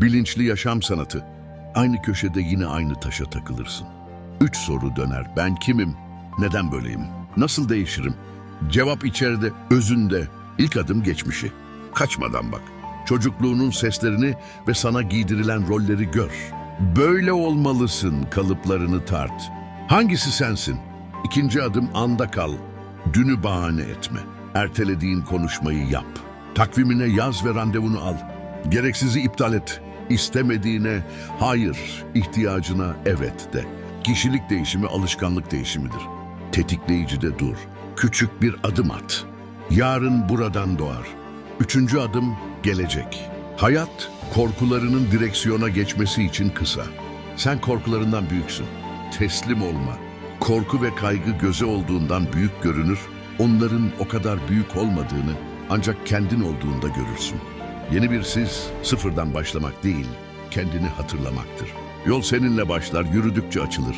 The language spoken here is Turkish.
Bilinçli yaşam sanatı. Aynı köşede yine aynı taşa takılırsın. Üç soru döner. Ben kimim? Neden böyleyim? Nasıl değişirim? Cevap içeride, özünde. İlk adım geçmişi. Kaçmadan bak. Çocukluğunun seslerini ve sana giydirilen rolleri gör. Böyle olmalısın kalıplarını tart. Hangisi sensin? İkinci adım anda kal. Dünü bahane etme. Ertelediğin konuşmayı yap. Takvimine yaz ve randevunu al. Gereksizi iptal et. İstemediğine hayır, ihtiyacına evet de. Kişilik değişimi alışkanlık değişimidir. Tetikleyici de dur. Küçük bir adım at. Yarın buradan doğar. Üçüncü adım gelecek. Hayat korkularının direksiyona geçmesi için kısa. Sen korkularından büyüksün. Teslim olma. Korku ve kaygı göze olduğundan büyük görünür, onların o kadar büyük olmadığını ancak kendin olduğunda görürsün. Yeni bir siz sıfırdan başlamak değil, kendini hatırlamaktır. Yol seninle başlar, yürüdükçe açılır.